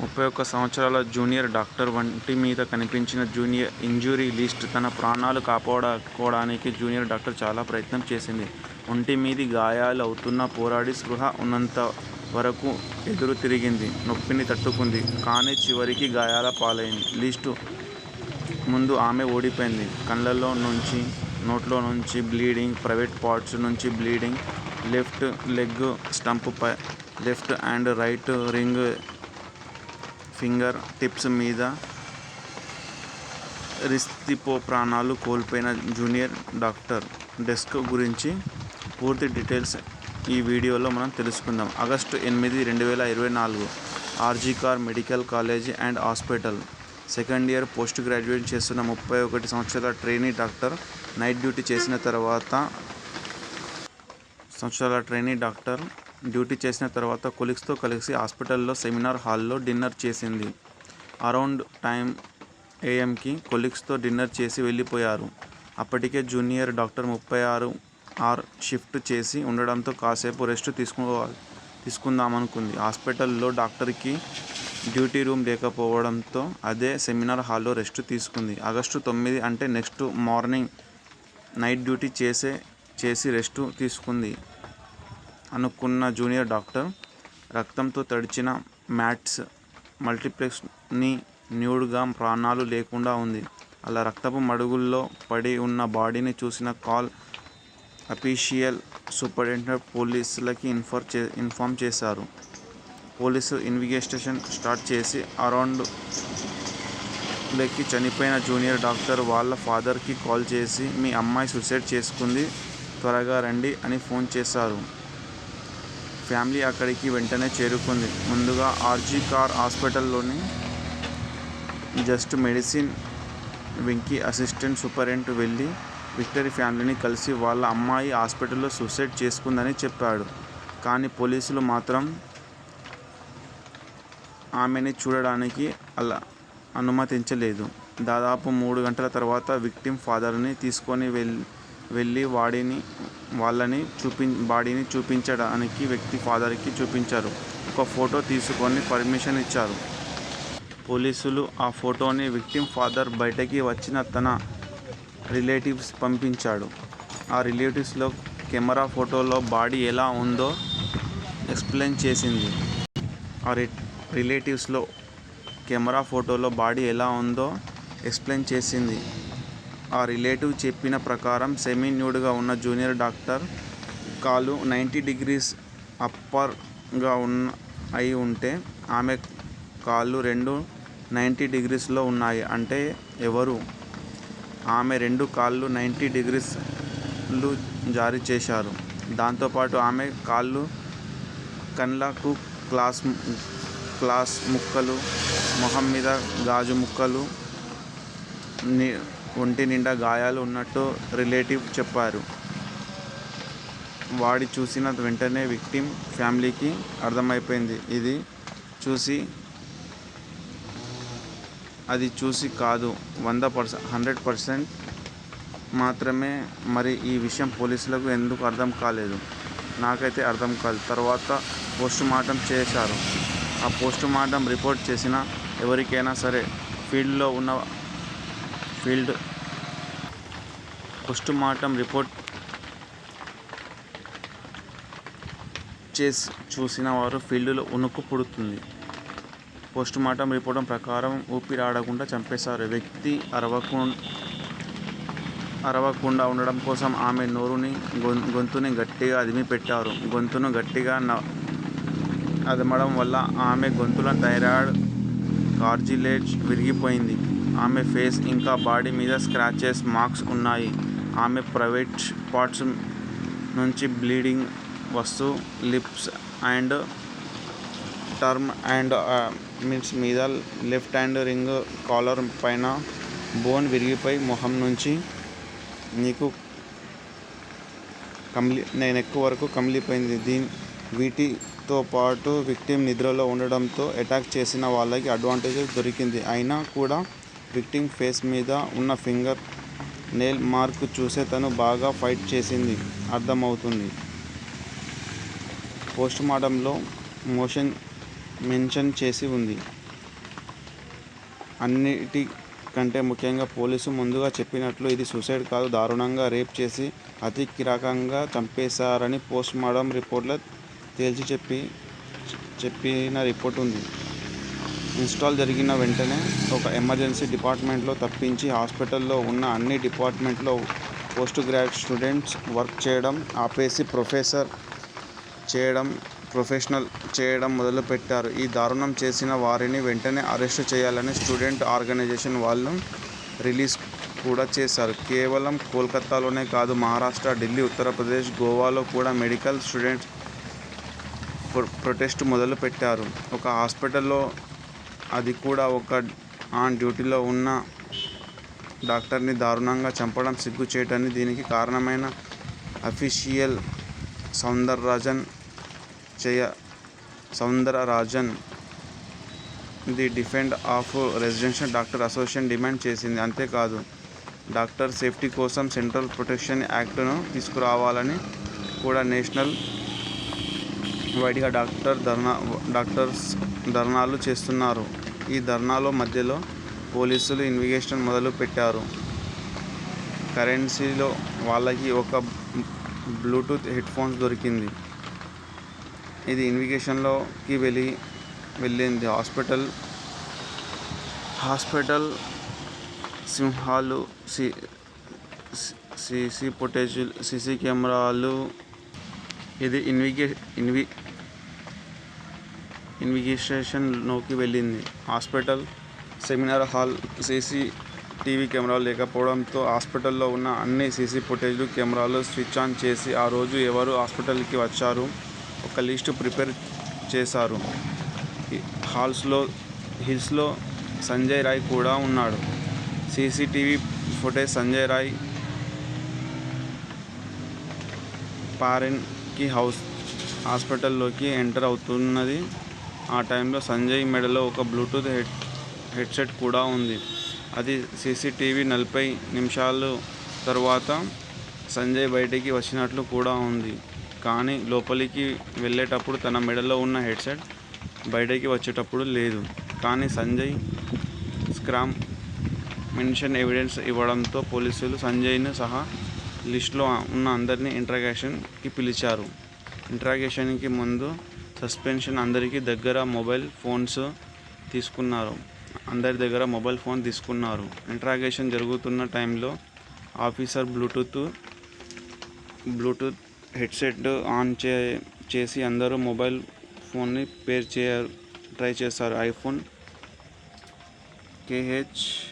ముప్పై ఒక్క సంవత్సరాల జూనియర్ డాక్టర్ వంటి మీద కనిపించిన జూనియర్ ఇంజురీ లిస్ట్ తన ప్రాణాలు కాపాడుకోవడానికి జూనియర్ డాక్టర్ చాలా ప్రయత్నం చేసింది. ఒంటి మీది గాయాలు అవుతున్న పోరాడి స్పృహ ఉన్నంత వరకు ఎదురు తిరిగింది. నొప్పిని తట్టుకుంది. కానీ చివరికి గాయాల పాలైంది. లిస్టు ముందు ఆమె ఓడిపోయింది. కళ్ళలో నుంచి, నోట్లో నుంచి బ్లీడింగ్ ప్రైవేట్ పార్ట్స్ నుంచి bleeding left leg stump pi left and right ring finger tips మీద రిస్తిపో ప్రాణాలు కోల్పోయిన జూనియర్ డాక్టర్ డెస్క్ గురించి పూర్తి డీటెయిల్స్ ఈ వీడియోలో మనం తెలుసుకుందాం. ఆగస్టు ఎనిమిది, రెండు వేల ఇరవై నాలుగు RG Kar medical college and hospital second year post graduate చేస్తున్న ముప్పై ఒకటి సంవత్సరాల ట్రైనీ డాక్టర్ నైట్ డ్యూటీ చేసిన తర్వాత సంవత్సరాల ట్రైనీ డాక్టర్ డ్యూటీ చేసిన తర్వాత కొలీగ్స్తో కలిసి హాస్పిటల్లో సెమినార్ హాల్లో డిన్నర్ చేసింది. అరౌండ్ టైం ఏఎంకి కొలీగ్స్తో డిన్నర్ చేసి వెళ్ళిపోయారు అప్పటికే జూనియర్ డాక్టర్ ముప్పై ఆరు ఆర్ షిఫ్ట్ చేసి ఉండడంతో కాసేపు రెస్ట్ తీసుకుందామనుకుంది. హాస్పిటల్లో డాక్టర్కి డ్యూటీ రూమ్ లేకపోవడంతో అదే సెమినార్ హాల్లో రెస్ట్ తీసుకుంది. ఆగస్టు తొమ్మిది అంటే నెక్స్ట్ మార్నింగ్ నైట్ డ్యూటీ చేసే చేసి రెస్ట్ తీసుకుంది అనుకున్న జూనియర్ డాక్టర్ రక్తంతో తడిచిన మ్యాట్స్ మల్టీప్లెక్స్ని న్యూడ్గా ప్రాణాలు లేకుండా ఉంది. అలా రక్తపు మడుగుల్లో పడి ఉన్న బాడీని చూసిన కాల్ అఫీషియల్ సూపరింటెండెంట్ పోలీసులకి ఇన్ఫార్మ్ చేశారు. పోలీసులు ఇన్వెస్టిగేషన్ స్టార్ట్ చేసి అరౌండ్ లెక్కి చనిపోయిన జూనియర్ డాక్టర్ వాళ్ళ ఫాదర్కి కాల్ చేసి మీ అమ్మాయి సూసైడ్ చేసుకుంది త్వరగా రండి అని ఫోన్ చేశారు. ఫ్యామిలీ అక్కడికి వెంటనే చేరుకుంది. ముందుగా ఆర్జీ కార్ హాస్పిటల్లోని జస్ట్ మెడిసిన్ వెంకీ అసిస్టెంట్ సూపరింటెండెంట్ వెళ్ళి విక్టరీ ఫ్యామిలీని కలిసి వాళ్ళ అమ్మాయి హాస్పిటల్లో సూసైడ్ చేసుకుందని చెప్పాడు. కానీ పోలీసులు మాత్రం ఆమెని చూడడానికి అలా అనుమతించలేదు. దాదాపు మూడు గంటల తర్వాత విక్టిమ్ వెళ్ళి వాడిని వాళ్ళని చూపి బాడీని చూపించడానికి వ్యక్తి ఫాదర్కి చూపించారు. ఒక ఫోటో తీసుకొని పర్మిషన్ ఇచ్చారు. పోలీసులు ఆ ఫోటోని విక్టిమ్ ఫాదర్ బయటకి వచ్చిన తన రిలేటివ్స్ పంపించాడు. ఆ రిలేటివ్స్లో కెమెరా ఫోటోలో బాడీ ఎలా ఉందో ఎక్స్ప్లెయిన్ చేసింది. ఆ రి రిలేటివ్స్లో కెమెరా ఫోటోలో బాడీ ఎలా ఉందో ఎక్స్ప్లెయిన్ చేసింది. ఆ రిలేటివ్ చెప్పిన ప్రకారం సెమీ న్యూడ్గా ఉన్న జూనియర్ డాక్టర్ కాళ్ళు నైంటీ డిగ్రీస్ అప్పర్గా ఉన్న అయి ఉంటే ఆమె కాళ్ళు రెండు నైంటీ డిగ్రీస్లో ఉన్నాయి. అంటే ఎవరు ఆమె రెండు కాళ్ళు నైంటీ డిగ్రీస్లు జారీ చేశారు. దాంతోపాటు ఆమె కాళ్ళు కన్లాకు క్లాస్ క్లాస్ ముక్కలు, మొహం మీద గాజు ముక్కలు, ఒంటి నిండా గాయాలు ఉన్నట్టు రిలేటివ్ చెప్పారు. వాడి చూసిన వెంటనే విక్టిమ్ ఫ్యామిలీకి అర్థమైపోయింది. ఇది చూసి అది చూసి కాదు వంద పర్సెంట్ హండ్రెడ్ పర్సెంట్ మాత్రమే మరి ఈ విషయం పోలీసులకు ఎందుకు అర్థం కాలేదు? నాకైతే అర్థం కాదు తర్వాత పోస్టుమార్టం చేశారు. ఆ పోస్టుమార్టం రిపోర్ట్ చేసిన ఎవరికైనా సరే ఫీల్డ్లో ఉన్న ఫీల్డ్ పోస్ట్ మార్టం రిపోర్ట్ చూసిన వారు ఫీల్డ్లో ఉనుకు పుడుతుంది. పోస్టుమార్టం రిపోర్ట్ ప్రకారం ఊపిరాడకుండా చంపేశారు. వ్యక్తి అరవకు అరవకుండా ఉండడం కోసం ఆమె నోరుని, గొంతుని గట్టిగా అదిమి పెట్టారు గొంతును గట్టిగా అదమడం వల్ల ఆమె గొంతుల థైరాయిడ్ కార్జిలేజ్ విరిగిపోయింది. ఆమె ఫేస్ ఇంకా బాడీ మీద స్క్రాచెస్ మార్క్స్ ఉన్నాయి. ఆమె ప్రైవేట్ పార్ట్స్ నుంచి బ్లీడింగ్ వస్తూ lips and term and mins మీద లెఫ్ట్ రింగ్ కాలర్ పైన బోన్ విరిగిపోయి మొహం నుంచి నీకు కమిలి నేను ఎక్కువ వరకు కమిలిపోయింది. వీటితోపాటు విక్టిమ్ నిద్రలో ఉండడంతో ఎటాక్ చేసిన వాళ్ళకి అడ్వాంటేజ్ దొరికింది. అయినా కూడా విక్టిమ్ ఫేస్ మీద ఉన్న ఫింగర్ నేల్ మార్క్ చూసే తను బాగా ఫైట్ చేసింది అర్థమవుతుంది. పోస్టుమార్టంలో మెన్షన్ చేసి ఉంది. అన్నిటికంటే ముఖ్యంగా పోలీసు ముందుగా చెప్పినట్లు ఇది సూసైడ్ కాదు దారుణంగా రేప్ చేసి అతి కిరాకంగా చంపేశారని పోస్ట్ మార్టం రిపోర్ట్లో తేల్చి చెప్పి చెప్పిన రిపోర్ట్ ఉంది ఇన్స్టాల్ జరిగిన వెంటనే ఒక ఎమర్జెన్సీ డిపార్ట్మెంట్లో తప్పించి హాస్పిటల్లో ఉన్న అన్ని డిపార్ట్మెంట్లో పోస్ట్ గ్రాడ్యుయేట్ స్టూడెంట్స్ వర్క్ చేయడం ఆపేసి ప్రొఫెసర్ చేయడం ప్రొఫెషనల్ చేయడం మొదలుపెట్టారు. ఈ దారుణం చేసిన వారిని వెంటనే అరెస్ట్ చేయాలని స్టూడెంట్ ఆర్గనైజేషన్ వాళ్ళు రిలీజ్ కూడా చేశారు. కేవలం కోల్కతాలోనే కాదు మహారాష్ట్ర ఢిల్లీ ఉత్తరప్రదేశ్ గోవాలో కూడా మెడికల్ స్టూడెంట్స్ ప్రొ- ప్రొటెస్ట్ మొదలుపెట్టారు. ఒక హాస్పిటల్లో అది కూడా ఒక ఆన్ డ్యూటీలో ఉన్న డాక్టర్ని దారుణంగా చంపడం సిగ్గుచేటని దీనికి కారణమైన అఫీషియల్ సౌందరరాజన్ చేయ Soundararajan the defend of residential doctor association demand చేసింది. అంతేకాదు డాక్టర్ సేఫ్టీ కోసం సెంట్రల్ ప్రొటెక్షన్ యాక్ట్ను తీసుకురావాలని కూడా నేషనల్ వైడిగా డాక్టర్ ధర్నా డాక్టర్స్ ధర్నాలు చేస్తున్నారు. ఈ ధర్నాలో మధ్యలో పోలీసులు ఇన్వెస్టిగేషన్ మొదలు పెట్టారు. కరెన్సీలో వాళ్ళకి ఒక బ్లూటూత్ హెడ్ ఫోన్స్ దొరికింది. ఇది ఇన్విగేషన్లోకి వెళ్ళి వెళ్ళింది. హాస్పిటల్ హాస్పిటల్ సింహాలు సి సీసీ ఫుటేజ్ సీసీ కెమెరాలు ఇది ఇన్విగే ఇన్వి ఇన్విగేషన్లోకి వెళ్ళింది. Hospital seminar hall CC TV కెమెరాలు లేకపోవడంతో హాస్పిటల్లో ఉన్న అన్ని సీసీ ఫుటేజ్లు కెమెరాలు స్విచ్ ఆన్ చేసి ఆ రోజు ఎవరు హాస్పిటల్కి వచ్చారు? ఒక లిస్టు ప్రిపేర్ చేశారు. హాల్స్లో హిల్స్లో సంజయ్ రాయ్ కూడా ఉన్నాడు. సీసీటీవీ ఫుటేజ్ సంజయ్ రాయ్ పారెన్కి హౌస్ హాస్పిటల్లోకి ఎంటర్ అవుతున్నది. ఆ టైంలో సంజయ్ మెడలో ఒక బ్లూటూత్ హెడ్ హెడ్సెట్ కూడా ఉంది. అది సీసీటీవీ నలభై నిమిషాలు తర్వాత సంజయ్ బయటికి వచ్చినట్లు కూడా ఉంది. కానీ లోపలికి వెళ్ళేటప్పుడు తన మెడలో ఉన్న హెడ్సెట్ బయటకి వచ్చేటప్పుడు లేదు. కానీ సంజయ్ స్క్రామ్ మెన్షన్ ఎవిడెన్స్ ఇవ్వడంతో పోలీసులు సంజయ్ను సహా లిస్టులో ఉన్న అందరినీ ఇంట్రాగేషన్కి పిలిచారు. ఇంట్రాగేషన్కి ముందు సస్పెన్షన్ అందరికీ దగ్గర మొబైల్ ఫోన్స్ తీసుకున్నారు. అందరి దగ్గర మొబైల్ ఫోన్ తీసుకున్నారు. ఇంట్రాగేషన్ జరుగుతున్న టైంలో officer Bluetooth Bluetooth headset on చే చేసి అందరూ మొబైల్ ఫోన్ని పేర్ చేయ ట్రై చేశారు. IPhone KH